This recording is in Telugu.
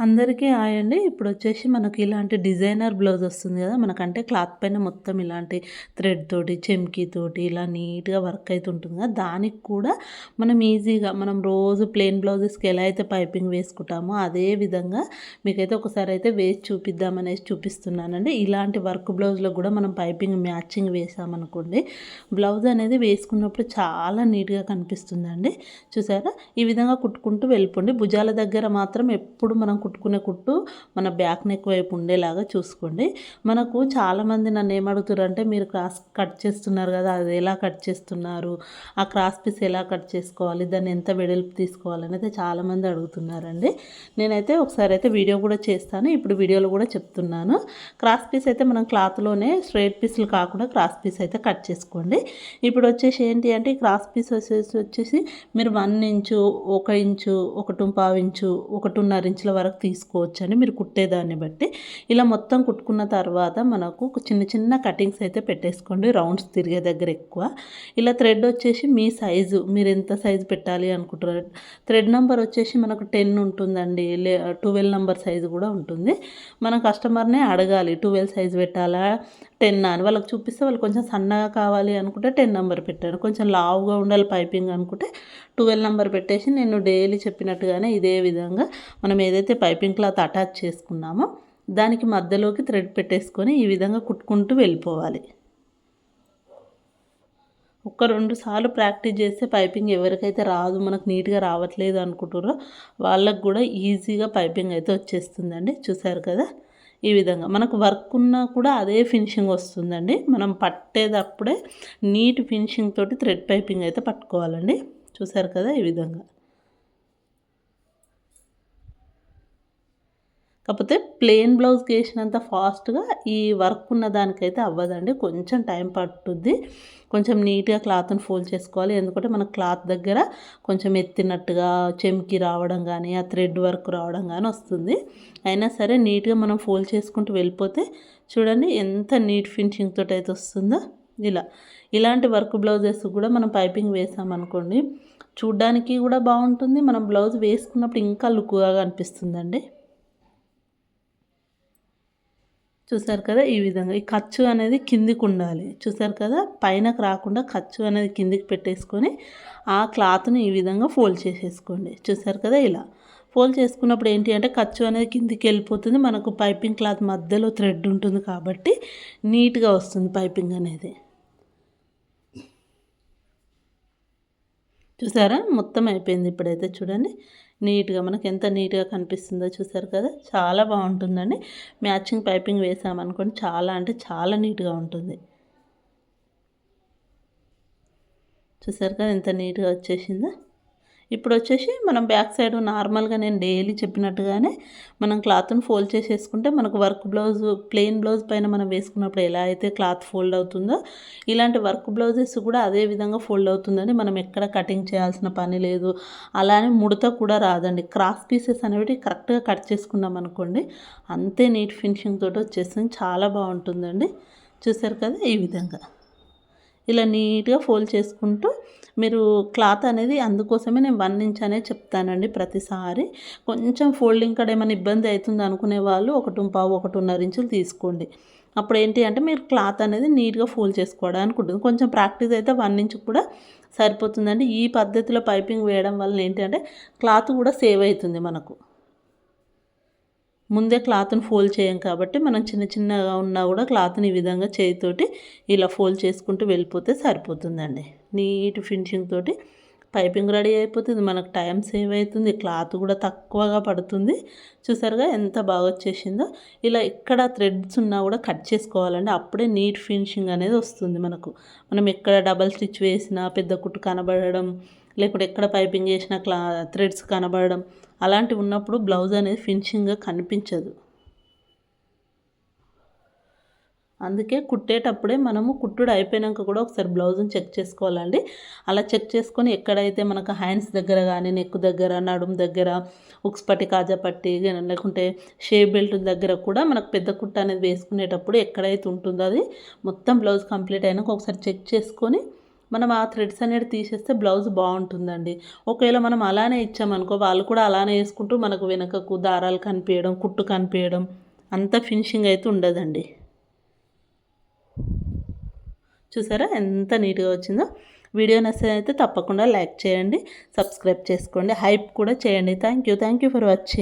అందరికీ ఆయండి ఇప్పుడు వచ్చేసి మనకి ఇలాంటి డిజైనర్ బ్లౌజ్ వస్తుంది కదా మనకంటే క్లాత్ పైన మొత్తం ఇలాంటి థ్రెడ్ తోటి చెమ్కీ తోటి ఇలా నీట్గా వర్క్ అయితే ఉంటుంది కదా దానికి కూడా మనం ఈజీగా మనం రోజు ప్లెయిన్ బ్లౌజెస్కి ఎలా అయితే పైపింగ్ వేసుకుంటామో అదే విధంగా మీకైతే ఒకసారి అయితే వేసి చూపిద్దామనేసి చూపిస్తున్నానండి. ఇలాంటి వర్క్ బ్లౌజ్లో కూడా మనం పైపింగ్ మ్యాచింగ్ వేసామనుకోండి బ్లౌజ్ అనేది వేసుకున్నప్పుడు చాలా నీట్గా కనిపిస్తుందండి. చూసారా? ఈ విధంగా కుట్టుకుంటూ వెళ్ళిపోండి. భుజాల దగ్గర మాత్రం ఎప్పుడు మనం కుట్టుకునే కుట్టు మన బ్యాక్ నెక్ వైపు ఉండేలాగా చూసుకోండి. మనకు చాలామంది నన్ను ఏమడుగుతారంటే మీరు క్రాస్ కట్ చేస్తున్నారు కదా అది ఎలా కట్ చేస్తున్నారు? ఆ క్రాస్ పీస్ ఎలా కట్ చేసుకోవాలి? దాన్ని ఎంత వెడల్పు తీసుకోవాలని అయితే చాలామంది అడుగుతున్నారండి. నేనైతే ఒకసారి అయితే వీడియో కూడా చేస్తాను. ఇప్పుడు వీడియోలో కూడా చెప్తున్నాను. క్రాస్ పీస్ అయితే మనం క్లాత్లోనే స్ట్రైట్ పీస్లు కాకుండా క్రాస్ పీస్ అయితే కట్ చేసుకోండి. ఇప్పుడు వచ్చేసి ఏంటి అంటే క్రాస్ పీస్ వచ్చేసి వచ్చేసి మీరు వన్ ఇంచు ఒక ఇంచు ఒకటి పావు ఇంచు ఒకటిన్నర ఇంచుల వరకు తీసుకోవచ్చు అని మీరు కుట్టేదాన్ని బట్టి ఇలా మొత్తం కుట్టుకున్న తర్వాత మనకు చిన్న చిన్న కటింగ్స్ అయితే పెట్టేసుకోండి. రౌండ్స్ తిరిగే దగ్గర ఎక్కువ. ఇలా థ్రెడ్ వచ్చేసి మీ సైజు మీరు ఎంత సైజు పెట్టాలి అనుకుంటారు థ్రెడ్ నెంబర్ వచ్చేసి మనకు టెన్ ఉంటుందండి. లే ట్వెల్వ్ నెంబర్ సైజు కూడా ఉంటుంది. మనం కస్టమర్నే అడగాలి ట్వెల్వ్ సైజు పెట్టాలా? టెన్ అని వాళ్ళకి చూపిస్తే వాళ్ళు కొంచెం సన్నగా కావాలి అనుకుంటే టెన్ నెంబర్ పెట్టాను కొంచెం లావుగా ఉండాలి పైపింగ్ అనుకుంటే ట్వెల్వ్ నెంబర్ పెట్టేసి నేను డైలీ చెప్పినట్టుగానే ఇదే విధంగా మనం ఏదైతే పైపింగ్ క్లాత్ అటాచ్ చేసుకున్నామో దానికి మధ్యలోకి థ్రెడ్ పెట్టేసుకొని ఈ విధంగా కుట్టుకుంటూ వెళ్ళిపోవాలి. ఒక్క రెండు సార్లు ప్రాక్టీస్ చేస్తే పైపింగ్ ఎవరికైతే రాదు మనకు నీట్గా రావట్లేదు అనుకుంటారో వాళ్ళకు కూడా ఈజీగా పైపింగ్ అయితే వచ్చేస్తుందండి. చూసారు కదా? ఈ విధంగా. మనకు వర్క్ ఉన్నా కూడా అదే ఫినిషింగ్ వస్తుందండి. మనం పట్టేటప్పుడే నీట్ ఫినిషింగ్ తోటి థ్రెడ్ పైపింగ్ అయితే పట్టుకోవాలండి. చూసారు కదా ఈ విధంగా. కాకపోతే ప్లెయిన్ బ్లౌజ్కి వేసినంత ఫాస్ట్గా ఈ వర్క్ ఉన్న దానికైతే అవ్వదండి. కొంచెం టైం పట్టుద్ది. కొంచెం నీట్గా క్లాత్ని ఫోల్డ్ చేసుకోవాలి. ఎందుకంటే మన క్లాత్ దగ్గర కొంచెం ఎత్తినట్టుగా చెమ్కి రావడం కానీ ఆ థ్రెడ్ వర్క్ రావడం కానీ వస్తుంది. అయినా సరే నీట్గా మనం ఫోల్డ్ చేసుకుంటూ వెళ్ళిపోతే చూడండి ఎంత నీట్ ఫినిషింగ్ తోటి అయితే వస్తుందో. ఇలా. ఇలాంటి వర్క్ బ్లౌజెస్ కూడా మనం పైపింగ్ వేసామనుకోండి చూడ్డానికి కూడా బాగుంటుంది. మనం బ్లౌజ్ వేసుకున్నప్పుడు ఇంకా లుక్గా అనిపిస్తుందండి. చూసారు కదా ఈ విధంగా. ఈ ఖర్చు అనేది కిందికి ఉండాలి. చూసారు కదా? పైనకు రాకుండా ఖర్చు అనేది కిందికి పెట్టేసుకొని ఆ క్లాత్ని ఈ విధంగా ఫోల్డ్ చేసేసుకోండి. చూసారు కదా ఇలా. ఫోల్డ్ చేసుకున్నప్పుడు ఏంటి అంటే ఖర్చు అనేది కిందికి వెళ్ళిపోతుంది. మనకు పైపింగ్ క్లాత్ మధ్యలో థ్రెడ్ ఉంటుంది కాబట్టి నీట్గా వస్తుంది పైపింగ్ అనేది. చూసారా? మొత్తం అయిపోయింది ఇప్పుడైతే చూడండి. నీట్గా మనకు ఎంత నీట్గా కనిపిస్తుందో చూసారు కదా? చాలా బాగుంటుందండి. మ్యాచింగ్ పైపింగ్ వేసామనుకోండి చాలా అంటే చాలా నీట్గా ఉంటుంది. చూసారు కదా ఎంత నీట్గా వచ్చేసిందో? ఇప్పుడు వచ్చేసి మనం బ్యాక్ సైడ్ నార్మల్గా నేను డైలీ చెప్పినట్టుగానే మనం క్లాత్ని ఫోల్డ్ చేసేసుకుంటే మనకు వర్క్ బ్లౌజ్ ప్లెయిన్ బ్లౌజ్ పైన మనం వేసుకున్నప్పుడు ఎలా అయితే క్లాత్ ఫోల్డ్ అవుతుందో ఇలాంటి వర్క్ బ్లౌజెస్ కూడా అదే విధంగా ఫోల్డ్ అవుతుందండి మనం ఎక్కడ కటింగ్ చేయాల్సిన పని లేదు. అలానే ముడత కూడా రాదండి. క్రాస్ పీసెస్ అనేవి కరెక్ట్గా కట్ చేసుకున్నాం అనుకోండి అంతే నీట్ ఫినిషింగ్ తోటి వచ్చేసింది చాలా బాగుంటుందండి. చూసారు కదా ఈ విధంగా. ఇలా నీట్గా ఫోల్డ్ చేసుకుంటూ మీరు క్లాత్ అనేది అందుకోసమే నేను వన్ ఇంచ్ అనేది చెప్తానండి ప్రతిసారి. కొంచెం ఫోల్డింగ్ కాడ ఏమైనా ఇబ్బంది అవుతుంది అనుకునే వాళ్ళు ఒకటి పావు ఒకటిన్నర ఇంచులు తీసుకోండి. అప్పుడు ఏంటి అంటే మీరు క్లాత్ అనేది నీట్గా ఫోల్డ్ చేసుకోవడానికి ఉంటుంది. కొంచెం ప్రాక్టీస్ అయితే వన్ ఇంచ్ కూడా సరిపోతుందండి. ఈ పద్ధతిలో పైపింగ్ వేయడం వల్ల ఏంటి అంటే క్లాత్ కూడా సేవ్ అవుతుంది మనకు. ముందే క్లాత్ని ఫోల్డ్ చేయం కాబట్టి మనం చిన్న చిన్నగా ఉన్నా కూడా క్లాత్ని ఈ విధంగా చేతితోటి ఇలా ఫోల్డ్ చేసుకుంటూ వెళ్ళిపోతే సరిపోతుందండి. నీట్ ఫినిషింగ్ తోటి పైపింగ్ రెడీ అయిపోతుంది. మనకు టైం సేవ్ అవుతుంది. క్లాత్ కూడా తక్కువగా పడుతుంది. చూసారుగా ఎంత బాగా వచ్చేసిందో. ఇలా ఎక్కడ థ్రెడ్స్ ఉన్నా కూడా కట్ చేసుకోవాలండి. అప్పుడే నీట్ ఫినిషింగ్ అనేది వస్తుంది మనకు. మనం ఎక్కడ డబల్ స్టిచ్ వేసినా పెద్ద కుట్టు కనబడడం లేకుంటే ఎక్కడ పైపింగ్ చేసినా క్లా థ్రెడ్స్ కనబడడం అలాంటివి ఉన్నప్పుడు బ్లౌజ్ అనేది ఫినిషింగ్గా కనిపించదు. అందుకే కుట్టేటప్పుడే మనము కుట్టుడు అయిపోయాక కూడా ఒకసారి బ్లౌజ్ని చెక్ చేసుకోవాలండి. అలా చెక్ చేసుకొని ఎక్కడైతే మనకు హ్యాండ్స్ దగ్గర కానీ నెక్ దగ్గర నడుము దగ్గర ఉక్స్ పట్టి కాజా పట్టి లేకుంటే షేప్ బెల్ట్ దగ్గర కూడా మనకు పెద్ద కుట్ట అనేది వేసుకునేటప్పుడు ఎక్కడైతే ఉంటుందో అది మొత్తం బ్లౌజ్ కంప్లీట్ అయినాక ఒకసారి చెక్ చేసుకొని మనం ఆ థ్రెడ్స్ అనేది తీసేస్తే బ్లౌజ్ బాగుంటుందండి. ఒకవేళ మనం అలానే ఇచ్చామనుకో వాళ్ళు కూడా అలానే వేసుకుంటూ మనకు వెనకకు దారాలు కనిపించడం కుట్టు కనిపించడం అంత ఫినిషింగ్ అయితే ఉండదండి. చూసారా? ఎంత నీట్గా వచ్చిందో? వీడియో నచ్చినైతే అయితే తప్పకుండా లైక్ చేయండి సబ్స్క్రైబ్ చేసుకోండి హైప్ కూడా చేయండి. Thank you thank you for watching